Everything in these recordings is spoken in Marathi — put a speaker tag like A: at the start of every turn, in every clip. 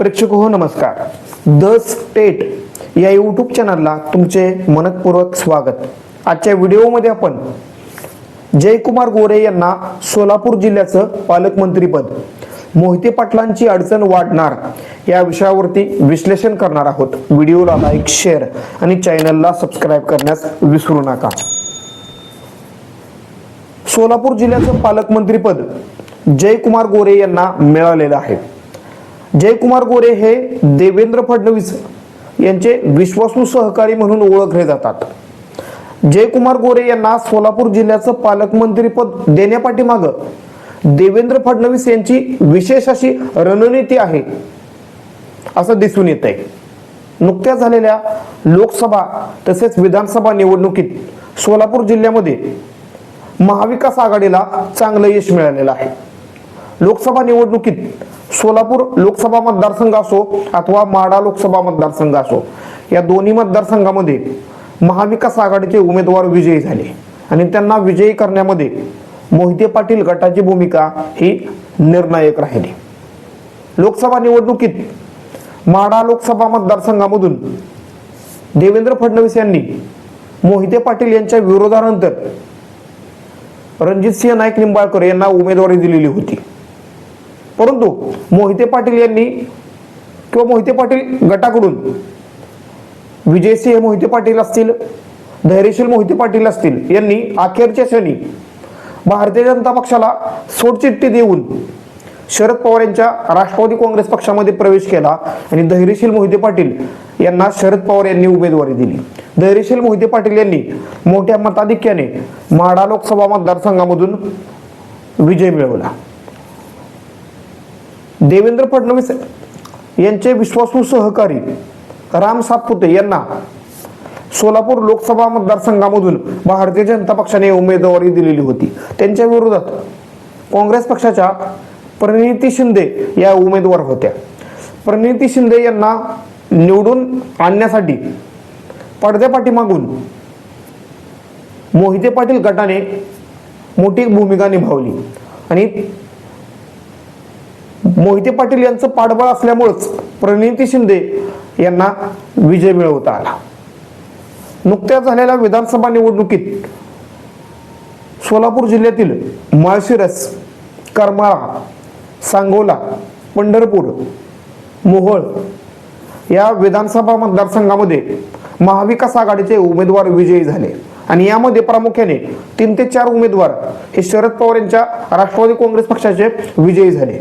A: प्रेक्षक हो नमस्कार. द स्टेट या यूट्यूब चॅनलला तुमचे मनपूर्वक स्वागत. आजच्या व्हिडिओमध्ये आपण जयकुमार गोरे यांना सोलापूर जिल्ह्याचं पालकमंत्रीपद मोहिते पाटलांची अडचण वाढणार या विषयावरती विश्लेषण करणार आहोत. व्हिडिओला लाईक शेअर आणि चॅनलला सबस्क्राईब करण्यास विसरू नका. सोलापूर जिल्ह्याचं पालकमंत्रीपद जयकुमार गोरे यांना मिळालेलं आहे. जयकुमार गोरे हे देवेंद्र फडणवीस यांचे विश्वासू सहकारी म्हणून ओळखले जातात. जयकुमार गोरे यांना सोलापूर जिल्ह्याचं पालकमंत्रीपद देण्यापाठीमाग देवेंद्र फडणवीस यांची विशेष अशी रणनीती आहे असं दिसून येत आहे नुकत्याच झालेल्या लोकसभा तसेच विधानसभा निवडणुकीत सोलापूर जिल्ह्यामध्ये महाविकास आघाडीला चांगलं यश मिळालेलं आहे. लोकसभा निवडणुकीत सोलापूर लोकसभा मतदारसंघ असो अथवा माडा लोकसभा मतदारसंघ असो या दोन्ही मतदारसंघामध्ये महाविकास आघाडीचे उमेदवार विजयी झाले. आणि त्यांना विजयी करण्यामध्ये मोहिते पाटील गटाची भूमिका ही निर्णायक राहिली. लोकसभा निवडणुकीत माडा लोकसभा मतदारसंघामधून देवेंद्र फडणवीस यांनी मोहिते पाटील यांच्या विरोधानंतर रणजितसिंह नाईक निंबाळकर यांना उमेदवारी दिलेली होती. परंतु मोहिते पाटील यांनी किंवा मोहिते पाटील गटाकडून विजयसिंह मोहिते पाटील असतील धैर्यशील मोहिते पाटील असतील यांनी अखेरच्या क्षणी भारतीय जनता पक्षाला सोडचिठ्ठी देऊन शरद पवार यांच्या राष्ट्रवादी काँग्रेस पक्षामध्ये प्रवेश केला आणि धैर्यशील मोहिते पाटील यांना शरद पवार यांनी उमेदवारी दिली. धैर्यशील मोहिते पाटील यांनी मोठ्या मताधिक्याने म्हाडा लोकसभा मतदारसंघामधून विजय मिळवला. देवेंद्र फडणवीस यांचे विश्वासू सहकारी राम सातपुते यांना सोलापूर लोकसभा मतदारसंघामधून भारतीय जनता पक्षाने उमेदवारी दिलेली होती. त्यांच्या विरोधात काँग्रेस पक्षाच्या प्रणिती शिंदे या उमेदवार होत्या. प्रणिती शिंदे यांना निवडून आणण्यासाठी पडद्यापाठीमागून मोहिते पाटील गटाने मोठी भूमिका निभावली आणि मोहिते पाटील यांचं पाठबळ असल्यामुळंच प्रणिती शिंदे यांना विजय मिळवता आला. नुकत्याच झालेल्या विधानसभा निवडणुकीत सोलापूर जिल्ह्यातील माळशिरस करमाळा सांगोला पंढरपूर मोहोळ या विधानसभा मतदारसंघामध्ये महाविकास आघाडीचे उमेदवार विजयी झाले आणि यामध्ये प्रामुख्याने तीन ते चार उमेदवार हे शरद पवार यांच्या राष्ट्रवादी काँग्रेस पक्षाचे विजयी झाले.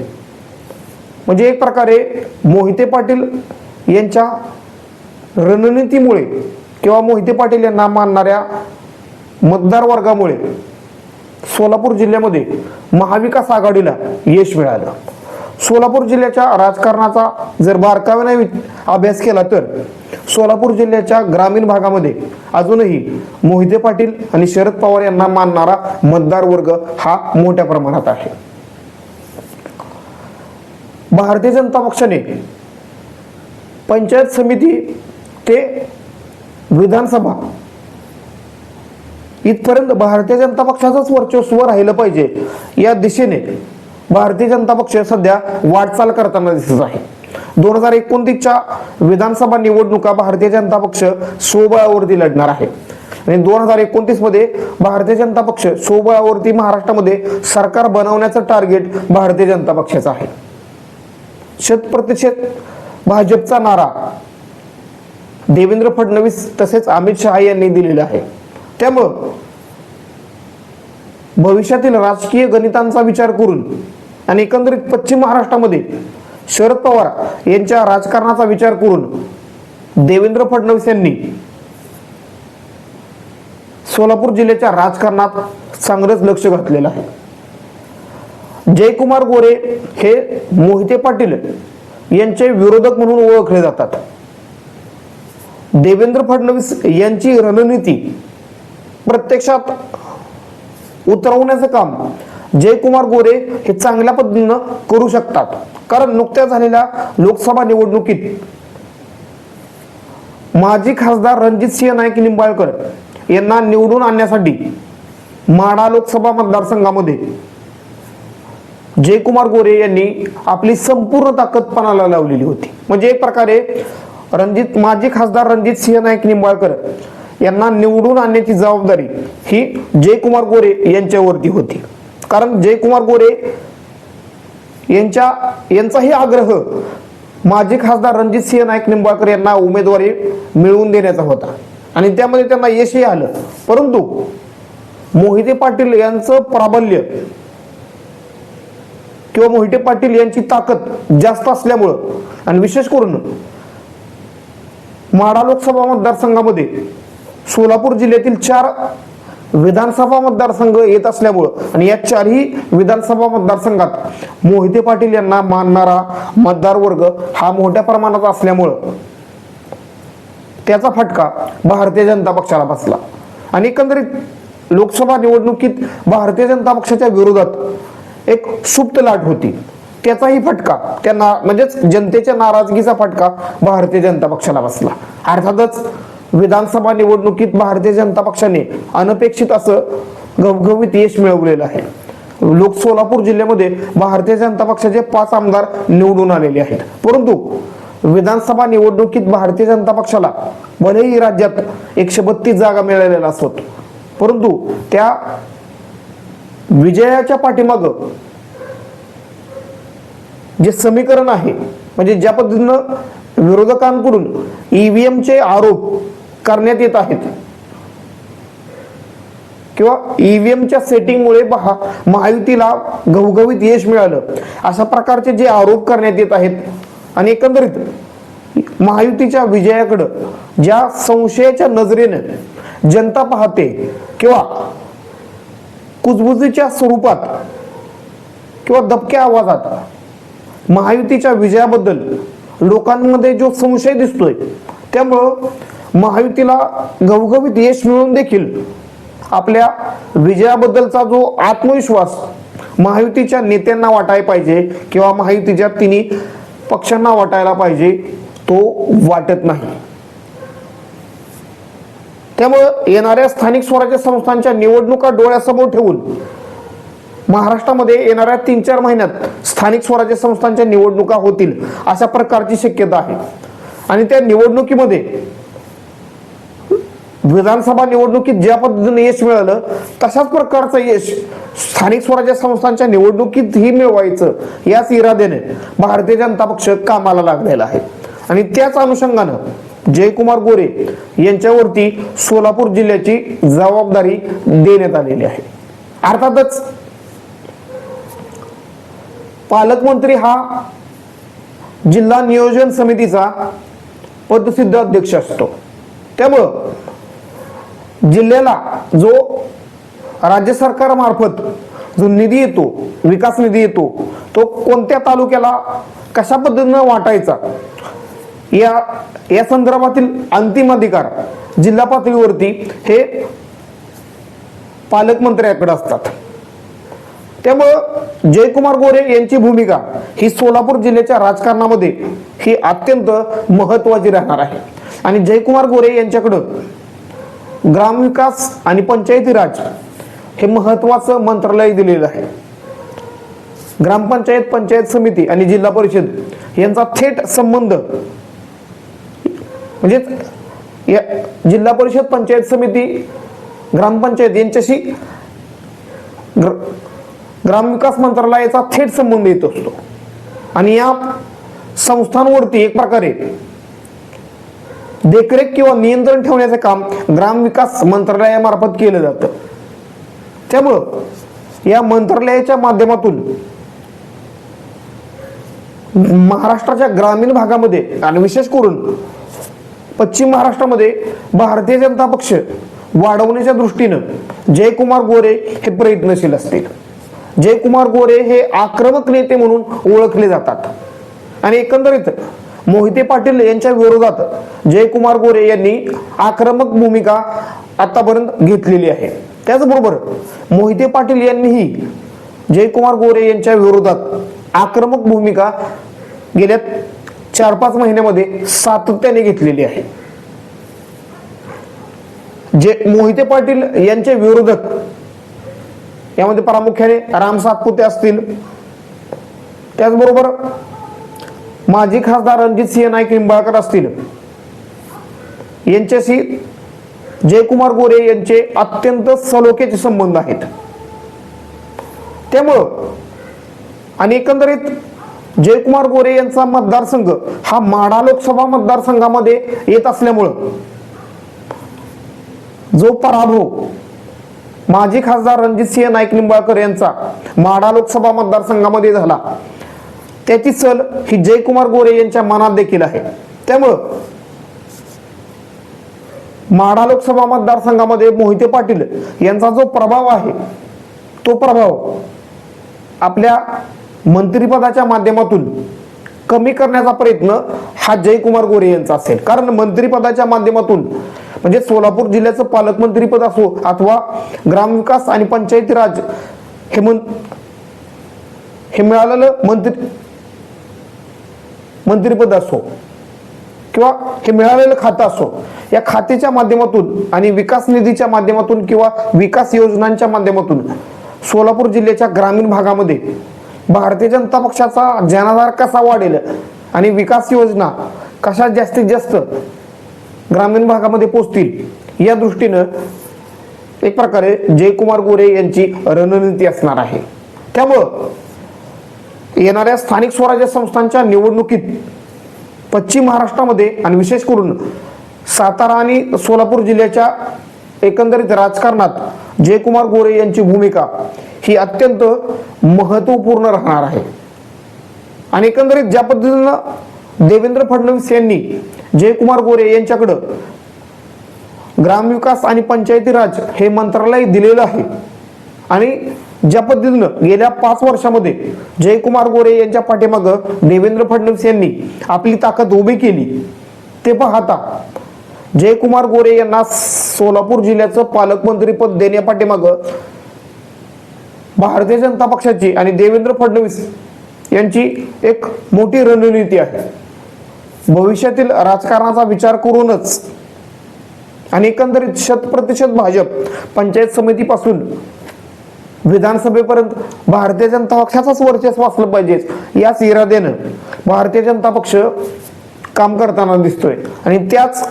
A: म्हणजे एक प्रकारे मोहिते पाटील यांच्या रणनीतीमुळे किंवा मोहिते पाटील यांना मानणाऱ्या मतदार वर्गामुळे सोलापूर जिल्ह्यामध्ये महाविकास आघाडीला यश मिळालं. सोलापूर जिल्ह्याच्या राजकारणाचा जर बारकाव्याने अभ्यास केला तर सोलापूर जिल्ह्याच्या ग्रामीण भागामध्ये अजूनही मोहिते पाटील आणि शरद पवार यांना मानणारा मतदार वर्ग हा मोठ्या प्रमाणात आहे. भारतीय जनता पक्षाने पंचायत समिती ते विधानसभा इथपर्यंत भारतीय जनता पक्षाचंच वर्चस्व राहिलं पाहिजे. या दिशेने भारतीय जनता पक्ष सध्या वाटचाल करताना दिसत आहे. दोन हजार एकोणतीसच्या विधानसभा निवडणुका भारतीय जनता पक्ष स्वबळावरती लढणार आहे. आणि दोन हजार एकोणतीसमध्ये भारतीय जनता पक्ष स्वबळावरती महाराष्ट्रामध्ये सरकार बनवण्याचं टार्गेट भारतीय जनता पक्षाचं आहे. शत प्रतिशत भाजपचा नारा देवेंद्र फडणवीस तसेच अमित शहा यांनी दिलेला आहे. त्यामुळं भविष्यातील राजकीय गणितांचा विचार करून आणि एकंदरीत पश्चिम महाराष्ट्रामध्ये शरद पवार यांच्या राजकारणाचा विचार करून देवेंद्र फडणवीस यांनी सोलापूर जिल्ह्याच्या राजकारणात चांगलंच लक्ष घातलेलं आहे. जयकुमार गोरे हे मोहिते पाटील यांचे विरोधक म्हणून ओळखले जातात. देवेंद्र फडणवीस यांची रणनीती प्रत्यक्षात उतरवण्याचं काम जयकुमार गोरे हे चांगल्या पद्धतीनं करू शकतात. कारण नुकत्याच झालेल्या लोकसभा निवडणुकीत माजी खासदार रणजित सिंह नाईक निंबाळकर यांना निवडून आणण्यासाठी माडा लोकसभा मतदारसंघामध्ये जयकुमार गोरे यांनी आपली संपूर्ण ताकद पणाला लावलेली होती. म्हणजे एक प्रकारे रणजित माजी खासदार रणजित सिंह नाईक निंबाळकर यांना निवडून आणण्याची जबाबदारी ही जयकुमार गोरे यांच्यावरती होती. कारण जयकुमार गोरे यांच्या यांचाही आग्रह माजी खासदार रणजित सिंह नाईक निंबाळकर यांना उमेदवारी मिळवून देण्याचा होता. आणि त्यामध्ये त्यांना यशही आलं. परंतु मोहिते पाटील यांचं प्राबल्य किंवा मोहिते पाटील यांची ताकद जास्त असल्यामुळं आणि विशेष करून माढा लोकसभा मतदारसंघामध्ये सोलापूर जिल्ह्यातील चार विधानसभा मतदारसंघ येत असल्यामुळं आणि या चारही विधानसभा मतदारसंघात मोहिते पाटील यांना मानणारा मतदार वर्ग हा मोठ्या प्रमाणात असल्यामुळं त्याचा फटका भारतीय जनता पक्षाला बसला. आणि एकंदरीत लोकसभा निवडणुकीत भारतीय जनता पक्षाच्या विरोधात एक सुप्त लाट होती. त्याचाही फटका त्यांना म्हणजेच जनतेच्या नाराजगीचा फटका भारतीय जनता पक्षाला बसला. अर्थातच विधानसभा निवडणुकीत भारतीय जनता पक्षाने अनपेक्षित असं घवघवीत यश मिळवलेलं आहे. लोक सोलापूर जिल्ह्यामध्ये भारतीय जनता पक्षाचे पाच आमदार निवडून आलेले आहेत. परंतु विधानसभा निवडणुकीत भारतीय जनता पक्षाला भलेही राज्यात एकशे बत्तीस जागा मिळालेल्या असत परंतु त्या विजयाच्या पाठीमाग जे समीकरण आहे म्हणजे ज्या पद्धतीनं विरोधकांकडून ईव्हीएमचे आरोप करण्यात येत आहेत किंवा ईव्हीएमच्या सेटिंगमुळे पहा महायुतीला घवघवीत यश मिळालं अशा प्रकारचे जे आरोप करण्यात येत आहेत आणि एकंदरीत महायुतीच्या विजयाकडं ज्या संशयाच्या नजरेनं जनता पाहते किंवा कुजबुजीच्या स्वरूपात किंवा दबक्या आवाजात महायुतीच्या विजयाबद्दल लोकांमध्ये जो संशय दिसतोय त्यामुळं महायुतीला घवघवीत यश मिळून देखील आपल्या विजयाबद्दलचा जो आत्मविश्वास महायुतीच्या नेत्यांना वाटायला पाहिजे किंवा महायुतीच्या तिन्ही पक्षांना वाटायला पाहिजे तो वाटत नाही. त्यामुळं येणाऱ्या स्थानिक स्वराज्य संस्थांच्या निवडणुका डोळ्यासमोर ठेवून महाराष्ट्रामध्ये येणाऱ्या तीन चार महिन्यात स्थानिक स्वराज्य संस्थांच्या निवडणुका होतील अशा प्रकारची शक्यता आहे. आणि त्या निवडणुकीमध्ये विधानसभा निवडणुकीत ज्या पद्धतीने यश मिळालं तशाच प्रकारचं यश स्थानिक स्वराज्य संस्थांच्या निवडणुकीतही मिळवायचं याच इराद्याने भारतीय जनता पक्ष कामाला लागलेला आहे. आणि त्याच अनुषंगानं जयकुमार गोरे यांच्यावरती सोलापूर जिल्ह्याची जबाबदारी देण्यात आलेली आहे. अर्थातच पालकमंत्री हा जिल्हा नियोजन समितीचा पदसिद्ध अध्यक्ष असतो. त्यामुळं जिल्ह्याला जो राज्य सरकारमार्फत जो निधी येतो विकास निधी येतो तो कोणत्या तालुक्याला कशा पद्धतीनं वाटायचा या या संदर्भातील अंतिम अधिकार जिल्हा पातळीवरती हे पालकमंत्र्याकडे असतात. त्यामुळं जयकुमार गोरे यांची भूमिका ही सोलापूर जिल्ह्याच्या राजकारणामध्ये ही अत्यंत महत्वाची राहणार आहे. आणि जयकुमार गोरे यांच्याकडं ग्रामविकास आणि पंचायती राज हे महत्वाचं मंत्रालय दिलेलं आहे. ग्रामपंचायत पंचायत समिती आणि जिल्हा परिषद यांचा थेट संबंध म्हणजे या जिल्हा परिषद पंचायत समिती ग्रामपंचायत यांच्याशी ग्र- ग्रामविकास मंत्रालयाचा थेट संबंध येत असतो. आणि या संस्थांवरती एक प्रकारे देखरेख किंवा नियंत्रण ठेवण्याचं काम ग्रामविकास मंत्रालयामार्फत केलं जातं. त्यामुळं या मंत्रालयाच्या माध्यमातून महाराष्ट्राच्या ग्रामीण भागामध्ये आणि विशेष करून पश्चिम महाराष्ट्रामध्ये भारतीय जनता पक्ष वाढवण्याच्या दृष्टीनं जयकुमार गोरे हे प्रयत्नशील असतील. जयकुमार गोरे हे आक्रमक नेते म्हणून ओळखले जातात. आणि एकंदरीत मोहिते पाटील यांच्या विरोधात जयकुमार गोरे यांनी आक्रमक भूमिका आतापर्यंत घेतलेली आहे. त्याचबरोबर मोहिते पाटील यांनीही जयकुमार गोरे यांच्या विरोधात आक्रमक भूमिका गेल्या चार पाच महिन्यामध्ये सातत्याने घेतलेली आहे. जे मोहिते पाटील यांचे विरोधक यामध्ये प्रामुख्याने राम सातपुते असतील. त्याचबरोबर माजी खासदार रणजित सिंह नाईक निंबाळकर असतील. यांच्याशी जयकुमार गोरे यांचे अत्यंत सलोख्याचे संबंध आहेत. त्यामुळं आणि एकंदरीत जयकुमार गोरे यांचा मतदारसंघ हा माढा लोकसभा मतदारसंघामध्ये येत असल्यामुळं जो पराभव माजी खासदार रणजितसिंह नाईक निंबाळकर यांचा माढा लोकसभा मतदारसंघामध्ये झाला त्याची सल ही जयकुमार गोरे यांच्या मनात देखील आहे. त्यामुळं माढा लोकसभा मतदारसंघामध्ये मोहिते पाटील यांचा जो प्रभाव आहे तो प्रभाव आपल्या मंत्रिपदाच्या माध्यमातून कमी करण्याचा प्रयत्न हा जयकुमार गोरे यांचा असेल. कारण मंत्रिपदाच्या माध्यमातून म्हणजे सोलापूर जिल्ह्याचं पालकमंत्रीपद असो अथवा ग्रामविकास आणि पंचायती राज हे मन हे मिळालेलं मंत्री मंत्रिपद असो किंवा हे मिळालेलं खातं असो या खात्याच्या माध्यमातून आणि विकास निधीच्या माध्यमातून किंवा विकास योजनांच्या माध्यमातून सोलापूर जिल्ह्याच्या ग्रामीण भागामध्ये भारतीय जनता पक्षाचा जनाधार कसा वाढेल? आणि विकास योजना कशा जास्तीत जास्त ग्रामीण भागामध्ये पोचतील? या दृष्टीनं एक प्रकारे जयकुमार गोरे यांची रणनीती असणार आहे. त्यामुळं येणाऱ्या स्थानिक स्वराज्य संस्थांच्या निवडणुकीत पश्चिम महाराष्ट्रामध्ये आणि विशेष करून सातारा आणि सोलापूर जिल्ह्याच्या एकंदरीत राजकारणात जयकुमार गोरे यांची भूमिका ही अत्यंत महत्त्वपूर्ण राहणार आहे. आणि एकंदरीत ज्या पद्धतीनं देवेंद्र फडणवीस यांनी जयकुमार गोरे यांच्याकडं ग्रामविकास आणि पंचायती राज हे मंत्रालय दिलेलं आहे. आणि ज्या पद्धतीनं गेल्या पाच वर्षामध्ये जयकुमार गोरे यांच्या पाठीमागं देवेंद्र फडणवीस यांनी आपली ताकद उभी केली ते पाहता जयकुमार गोरे यांना सोलापूर जिल्ह्याचं पालकमंत्रीपद देण्यापाठीमागं भारतीय जनता पक्षाची आणि देवेंद्र फडणवीस यांची एक मोठी रणनीती आहे. भविष्यातील राजकारणाचा विचार करूनच आणि एकंदरीत शत प्रतिशत भाजप पंचायत समितीपासून विधानसभेपर्यंत भारतीय जनता पक्षाचाच वर्चस्व असलं पाहिजे याच इरादेनं भारतीय जनता पक्ष काम करताना दिसतोय. आणि त्याच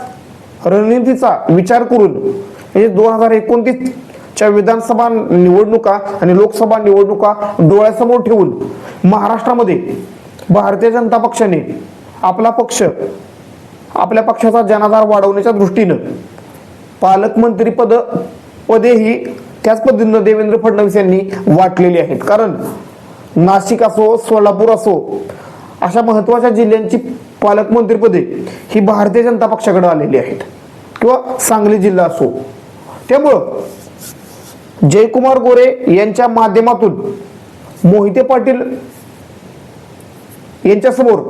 A: रणनीतीचा विचार करून म्हणजे दोन हजार एकोणतीसच्या विधानसभा निवडणुका आणि लोकसभा निवडणुका डोळ्यासमोर ठेवून महाराष्ट्रामध्ये भारतीय जनता पक्षाने आपला पक्ष आपल्या पक्षाचा जनाधार वाढवण्याच्या दृष्टीनं पालकमंत्रीपद पदेही त्याच पद्धतीनं देवेंद्र फडणवीस यांनी वाटलेली आहेत. कारण नाशिक असो सोलापूर असो अशा महत्त्वाच्या जिल्ह्यांची पालकमंत्रीपदे ही भारतीय जनता पक्षाकडे आलेली आहेत. किंवा सांगली जिल्हा असो. त्यामुळं जयकुमार गोरे यांच्या माध्यमातून मोहिते पाटील यांच्यासमोर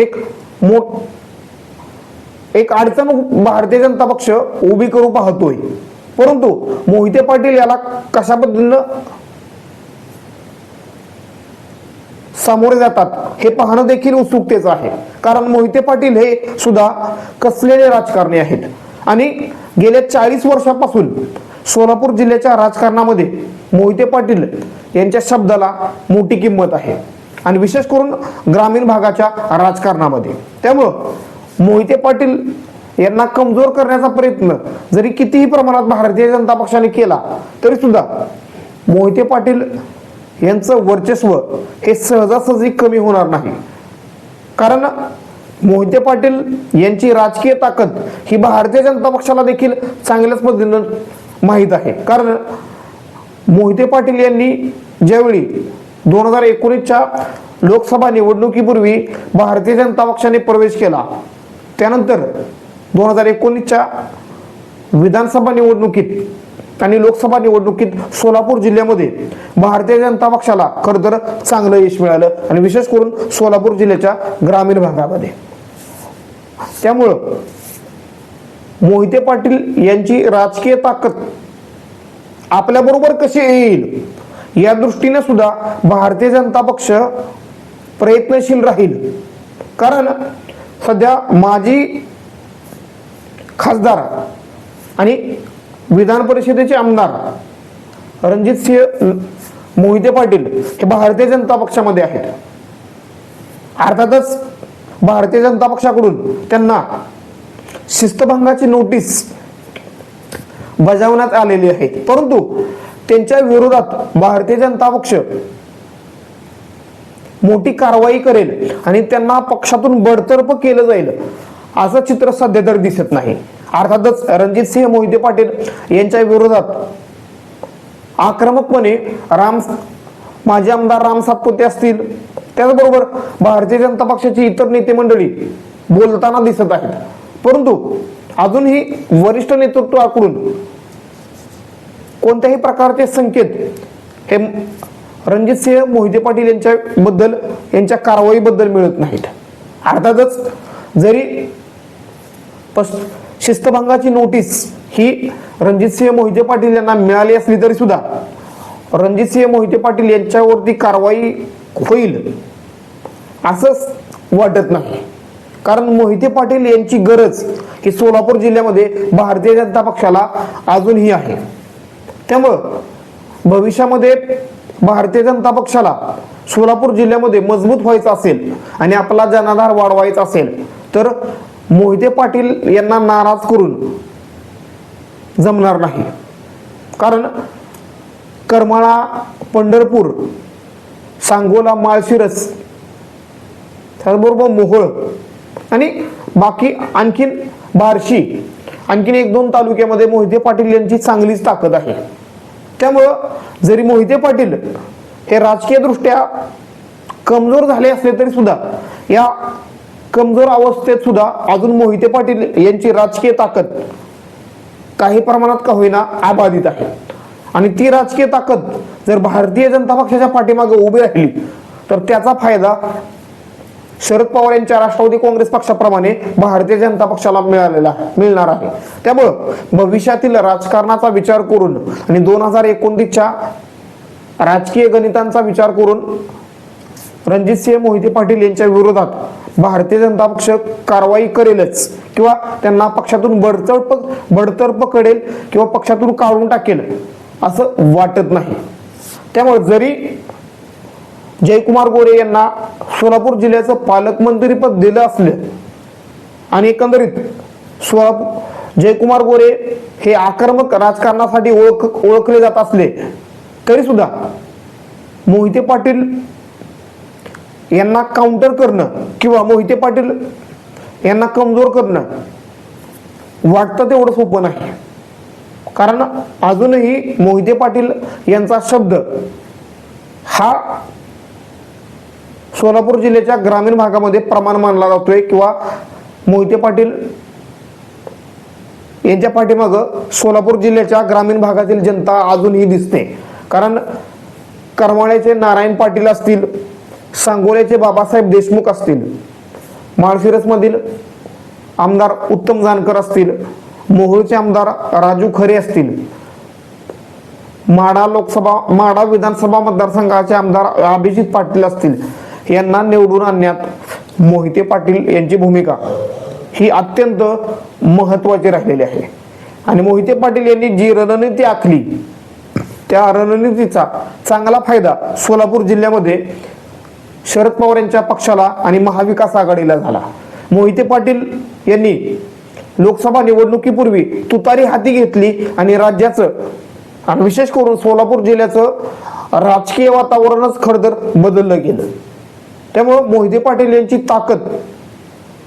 A: एक मोठ एक अडचण भारतीय जनता पक्ष उभी करू पाहतोय. परंतु मोहिते पाटील याला कशा पद्धतीनं सामोरे जातात. हे पाहणं देखील उत्सुकतेचं आहे. कारण मोहिते पाटील हे सुद्धा कसलेले राजकारणी आहेत. आणि गेल्या चाळीस वर्षापासून सोलापूर जिल्ह्याच्या राजकारणामध्ये मोहिते पाटील यांच्या शब्दाला मोठी किंमत आहे. आणि विशेष करून ग्रामीण भागाच्या राजकारणामध्ये. त्यामुळं मोहिते पाटील यांना कमजोर करण्याचा प्रयत्न जरी कितीही प्रमाणात भारतीय जनता पक्षाने केला तरी सुद्धा मोहिते पाटील यांचं वर्चस्व हे सहजासहजी कमी होणार नाही. कारण मोहिते पाटील यांची राजकीय ताकद ही भारतीय जनता पक्षाला देखील चांगल्याच पद्धतीनं माहीत आहे. कारण मोहिते पाटील यांनी ज्यावेळी दोन हजार एकोणीसच्या लोकसभा निवडणुकीपूर्वी भारतीय जनता पक्षाने प्रवेश केला त्यानंतर दोन हजार एकोणीसच्या विधानसभा निवडणुकीत आणि लोकसभा निवडणुकीत सोलापूर जिल्ह्यामध्ये भारतीय जनता पक्षाला खर तर चांगलं यश मिळालं. आणि विशेष करून सोलापूर जिल्ह्याच्या ग्रामीण भागामध्ये. त्यामुळं मोहिते पाटील यांची राजकीय ताकद आपल्याबरोबर कशी येईल या दृष्टीने सुद्धा भारतीय जनता पक्ष प्रयत्नशील राहील. कारण सध्या माजी खासदार आणि विधान परिषदेचे आमदार रणजित सिंह मोहिते पाटील हे भारतीय जनता पक्षामध्ये आहेत. अर्थातच भारतीय जनता पक्षाकडून त्यांना शिस्तभंगाची नोटीस बजावण्यात आलेली आहे. परंतु त्यांच्या विरोधात भारतीय जनता पक्ष मोठी कारवाई करेल आणि त्यांना पक्षातून बडतर्फ केलं जाईल असं चित्र सध्या तर दिसत नाही. अर्थातच रणजित सिंह मोहिते पाटील यांच्या विरोधात आक्रमकपणे राम माजी आमदार राम सातपुते असतील. त्याचबरोबर भारतीय जनता पक्षाची इतर नेते मंडळी बोलताना दिसत आहेत. परंतु अजूनही वरिष्ठ नेतृत्वाकडून कोणत्याही प्रकारचे संकेत हे रणजित सिंह मोहिते पाटील यांच्या बद्दल यांच्या कारवाईबद्दल मिळत नाहीत. अर्थातच जरी पस- शिस्तभंगाची नोटीस ही रणजित सिंह मोहिते पाटील यांना मिळाली असली तरी सुद्धा रणजित सिंह मोहिते पाटील यांच्यावरती कारवाई होईल असंच वाटत नाही. कारण मोहिते पाटील यांची गरज ही सोलापूर जिल्ह्यामध्ये भारतीय जनता पक्षाला अजूनही आहे. त्यामुळं भविष्यामध्ये भारतीय जनता पक्षाला सोलापूर जिल्ह्यामध्ये मजबूत व्हायचं असेल आणि आपला जनाधार वाढवायचा असेल तर मोहिते पाटील यांना नाराज करून जमणार नाही. कारण करमाळा पंढरपूर सांगोला माळशिरस त्याचबरोबर मोहोळ आणि बाकी आणखीन बार्शी आणखीन एक दोन तालुक्यामध्ये मोहिते पाटील यांची चांगलीच ताकद आहे. त्यामुळं जरी मोहिते पाटील हे राजकीयदृष्ट्या कमजोर झाले असले तरी सुद्धा या कमजोर अवस्थेत सुद्धा अजून मोहिते पाटील यांची राजकीय ताकद काही प्रमाणात का होईना अबाधित आहे. आणि ती राजकीय ताकद जर भारतीय जनता पक्षाच्या पाठीमागे उभी राहिली तर त्याचा फायदा शरद पवार यांच्या राष्ट्रवादी काँग्रेस पक्षाप्रमाणे भारतीय जनता पक्षाला मिळालेला मिळणार आहे. त्यामुळं भविष्यातील राजकारणाचा विचार करून आणि दोन हजार एकोणतीसच्या राजकीय गणितांचा विचार करून रणजित सिंह मोहिते पाटील यांच्या विरोधात भारतीय जनता पक्ष कारवाई करेलच किंवा त्यांना पक्षातून बडतर्फ बडतर्फ करेल किंवा पक्षातून काढून टाकेल असं वाटत नाही. त्यामुळे जरी जयकुमार गोरे यांना सोलापूर जिल्ह्याचं पालकमंत्रीपद दिलं असलं आणि एकंदरीत सोलापूर जयकुमार गोरे हे आक्रमक राजकारणासाठी ओळख ओळखले जात असले तरी सुद्धा मोहिते पाटील यांना काउंटर करणं किंवा मोहिते पाटील यांना कमजोर करणं वाटतं तेवढं सोपं नाही. कारण अजूनही मोहिते पाटील यांचा शब्द हा सोलापूर जिल्ह्याच्या ग्रामीण भागामध्ये प्रमाण मानला जातोय किंवा मोहिते पाटील यांच्या पाठीमागं सोलापूर जिल्ह्याच्या ग्रामीण भागातील जनता अजूनही दिसते. कारण करमाळ्याचे नारायण पाटील असतील सांगोल्याचे बाबासाहेब देशमुख असतील माळशिरसमधील आमदार उत्तम जानकर असतील मोहोळचे आमदार राजू खरे असतील माडा लोकसभा माडा विधानसभा मतदारसंघाचे आमदार अभिजित पाटील असतील यांना निवडून आणण्यात मोहिते पाटील यांची भूमिका ही अत्यंत महत्वाची राहिलेली आहे. आणि मोहिते पाटील यांनी जी रणनीती आखली त्या रणनीतीचा चांगला फायदा सोलापूर जिल्ह्यामध्ये शरद पवार यांच्या पक्षाला आणि महाविकास आघाडीला झाला. मोहिते पाटील यांनी लोकसभा निवडणुकीपूर्वी तुतारी हाती घेतली आणि राज्याचं आणि विशेष करून सोलापूर जिल्ह्याचं राजकीय वातावरणच खरंतर बदललं गेलं. त्यामुळं मोहिते पाटील यांची ताकद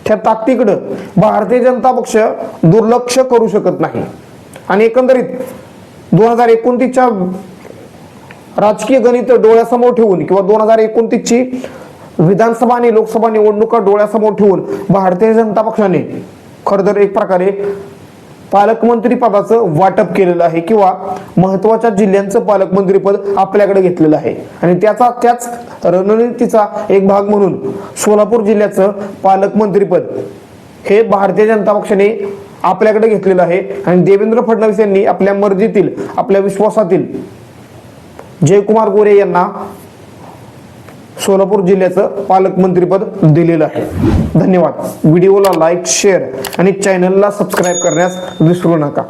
A: त्या ताकदीकडं भारतीय जनता पक्ष दुर्लक्ष करू शकत नाही. आणि एकंदरीत दोन हजार एकोणतीसच्या राजकीय गणित डोळ्यासमोर ठेवून किंवा दोन हजार एकोणतीसची विधानसभा आणि लोकसभा निवडणुका डोळ्यासमोर ठेवून भारतीय जनता पक्षाने खरं तर एक प्रकारे पालकमंत्री पदाचं वाटप केलेलं आहे किंवा महत्त्वाच्या जिल्ह्यांचं पालकमंत्रीपद आपल्याकडे घेतलेलं आहे. आणि त्याचा त्याच रणनीतीचा एक भाग म्हणून सोलापूर जिल्ह्याचं पालकमंत्रीपद हे भारतीय जनता पक्षाने आपल्याकडे घेतलेलं आहे. आणि देवेंद्र फडणवीस यांनी आपल्या मर्जीतील आपल्या विश्वासातील जयकुमार गोरे यांना सोलापूर जिल्ह्याचं पालकमंत्रीपद दिलेलं आहे. धन्यवाद. व्हिडिओला लाईक शेअर आणि चॅनलला सबस्क्राईब करण्यास विसरू नका.